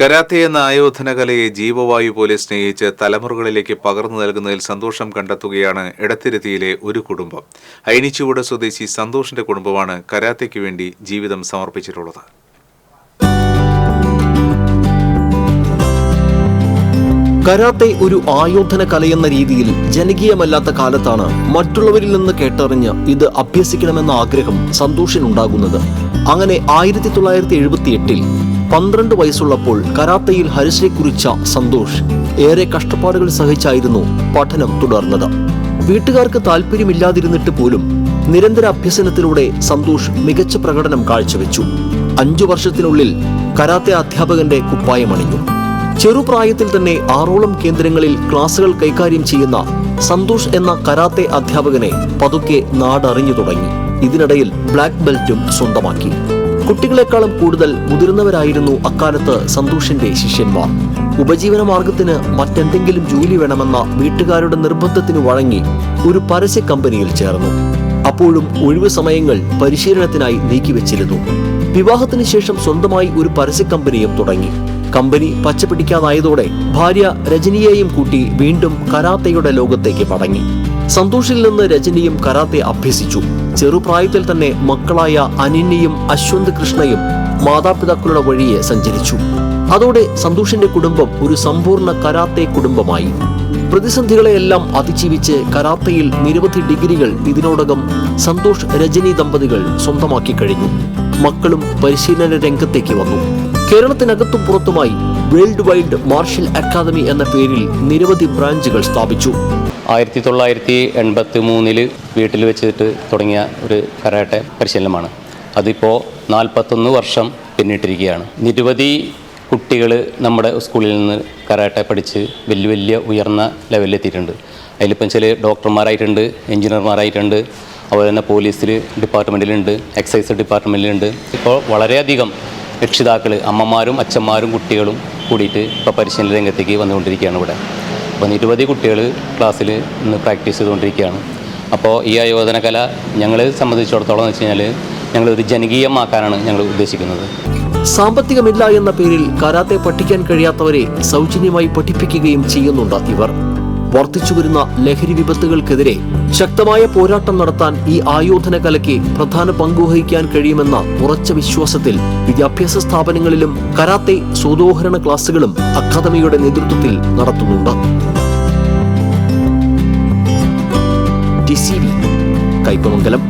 Karate എന്ന ആയോധന കലയെ ജീവവായു പോലെ സ്നേഹിച്ച് തലമുറകളിലേക്ക് പകർന്നു നൽകുന്നതിൽ സന്തോഷം കണ്ടെത്തുകയാണ് എടത്തിരുത്തിയിലെ ഒരു കുടുംബം. ഐനിച്ചുവൂടെ സ്വദേശി സന്തോഷിന്റെ കുടുംബമാണ് കരാത്തയ്ക്ക് വേണ്ടി ജീവിതം സമർപ്പിച്ചിട്ടുള്ളത്. കരാത്തെ ഒരു ആയോധന കലയെന്ന രീതിയിൽ ജനകീയമല്ലാത്ത കാലത്താണ് മറ്റുള്ളവരിൽ നിന്ന് കേട്ടറിഞ്ഞ് ഇത് അഭ്യസിക്കണമെന്ന ആഗ്രഹം സന്തോഷിനുണ്ടാകുന്നത്. അങ്ങനെ ആയിരത്തി തൊള്ളായിരത്തി എഴുപത്തി എട്ടിൽ പന്ത്രണ്ട് വയസ്സുള്ളപ്പോൾ കരാത്തയിൽ ഹരിശ്രീ കുറിച്ച സന്തോഷ് ഏറെ കഷ്ടപ്പാടുകൾ സഹിച്ചായിരുന്നു പഠനം തുടർന്നത്. വീട്ടുകാർക്ക് താല്പര്യമില്ലാതിരുന്നിട്ട് പോലും നിരന്തര അഭ്യസനത്തിലൂടെ സന്തോഷ് മികച്ച പ്രകടനം കാഴ്ചവെച്ചു. അഞ്ചു വർഷത്തിനുള്ളിൽ കരാത്തെ അധ്യാപകന്റെ കുപ്പായമണിഞ്ഞു ചെറുപ്രായത്തിൽ തന്നെ ആറോളം കേന്ദ്രങ്ങളിൽ ക്ലാസുകൾ കൈകാര്യം ചെയ്യുന്ന സന്തോഷ് എന്ന കരാത്തെ അധ്യാപകനെ പതുക്കെ നാടറിഞ്ഞു തുടങ്ങി. ഇതിനിടയിൽ ബ്ലാക്ക് ബെൽറ്റും സ്വന്തമാക്കി. കുട്ടികളെക്കാളും കൂടുതൽ മുതിർന്നവരായിരുന്നു അക്കാലത്ത് സന്തോഷിന്റെ ശിഷ്യന്മാർ. ഉപജീവന മാർഗത്തിന് മറ്റെന്തെങ്കിലും ജോലി വേണമെന്ന വീട്ടുകാരുടെ നിർബന്ധത്തിന് വഴങ്ങി ഒരു പരസ്യ കമ്പനിയിൽ ചേർന്നു. അപ്പോഴും ഒഴിവ് സമയങ്ങൾ പരിശീലനത്തിനായി നീക്കിവെച്ചിരുന്നു. വിവാഹത്തിന് ശേഷം സ്വന്തമായി ഒരു പരസ്യ കമ്പനിയും തുടങ്ങി. കമ്പനി പച്ചപിടിക്കാതായതോടെ ഭാര്യ രജനിയെയും കൂട്ടി വീണ്ടും കരാത്തയുടെ ലോകത്തേക്ക് മടങ്ങി. സന്തോഷിൽ നിന്ന് രജനിയും കരാത്തെ അഭ്യസിച്ചു. ചെറുപ്രായത്തിൽ തന്നെ മക്കളായ അനിന്യയും അശ്വന്ത് കൃഷ്ണയും മാതാപിതാക്കളുടെ വഴിയെ സഞ്ചരിച്ചു. അതോടെ സന്തോഷിന്റെ കുടുംബം ഒരു സമ്പൂർണ കരാത്തെ കുടുംബമായി. പ്രതിസന്ധികളെയെല്ലാം അതിജീവിച്ച് കരാത്തയിൽ നിരവധി ഡിഗ്രികൾ ഇതിനോടകം സന്തോഷ് രജനി ദമ്പതികൾ സ്വന്തമാക്കി കഴിഞ്ഞു. മക്കളും പരിശീലന രംഗത്തേക്ക് വന്നു. കേരളത്തിനകത്തും പുറത്തുമായി വേൾഡ് വൈഡ് മാർഷൽ അക്കാദമി എന്ന പേരിൽ നിരവധി ബ്രാഞ്ചുകൾ സ്ഥാപിച്ചു. ആയിരത്തി തൊള്ളായിരത്തി എൺപത്തി മൂന്നിൽ വീട്ടിൽ വെച്ചിട്ട് തുടങ്ങിയ ഒരു കരാട്ടെ പരിശീലനമാണ്. അതിപ്പോൾ നാൽപ്പത്തൊന്ന് വർഷം പിന്നിട്ടിരിക്കുകയാണ്. നിരവധി കുട്ടികൾ നമ്മുടെ സ്കൂളിൽ നിന്ന് കരാട്ടെ പഠിച്ച് വലിയ വലിയ ഉയർന്ന ലെവലിലെത്തിയിട്ടുണ്ട്. അതിലിപ്പം ചില ഡോക്ടർമാരായിട്ടുണ്ട് എഞ്ചിനീയർമാരായിട്ടുണ്ട് അതുപോലെ തന്നെ പോലീസിൽ ഡിപ്പാർട്ട്മെന്റിലുണ്ട് എക്സൈസ് ഡിപ്പാർട്ട്മെന്റിലുണ്ട് ഇപ്പോൾ വളരെയധികം രക്ഷിതാക്കൾ അമ്മമാരും അച്ഛന്മാരും കുട്ടികളും കൂടിയിട്ട് ഇപ്പോൾ പരിശീലന രംഗത്തേക്ക് വന്നുകൊണ്ടിരിക്കുകയാണ് ഇവിടെ. അപ്പോൾ നിരവധി കുട്ടികൾ ക്ലാസ്സിൽ ഇന്ന് പ്രാക്ടീസ് ചെയ്തുകൊണ്ടിരിക്കുകയാണ്. അപ്പോൾ ഈ ആയോധന കല ഞങ്ങളെ സംബന്ധിച്ചിടത്തോളം എന്ന് വെച്ച് കഴിഞ്ഞാൽ ഞങ്ങളൊരു ജനകീയമാക്കാനാണ് ഞങ്ങൾ ഉദ്ദേശിക്കുന്നത്. സാമ്പത്തികമില്ല എന്ന പേരിൽ കരാത്തെ പഠിക്കാൻ കഴിയാത്തവരെ സൗജന്യമായി പഠിപ്പിക്കുകയും ചെയ്യുന്നുണ്ട് ഇവർ. വർദ്ധിച്ചു വരുന്ന ലഹരി വിപത്തുകൾക്കെതിരെ ശക്തമായ പോരാട്ടം നടത്താൻ ഈ ആയോധന കലയ്ക്ക് പ്രധാന പങ്കുവഹിക്കാൻ കഴിയുമെന്ന ഉറച്ച വിശ്വാസത്തിൽ വിദ്യാഭ്യാസ സ്ഥാപനങ്ങളിലും കരാത്തെ സ്വതോഹരണ ക്ലാസുകളും അക്കാദമിയുടെ നേതൃത്വത്തിൽ നടത്തുന്നുണ്ട്. டிசிவி கைப்பமங்கலம்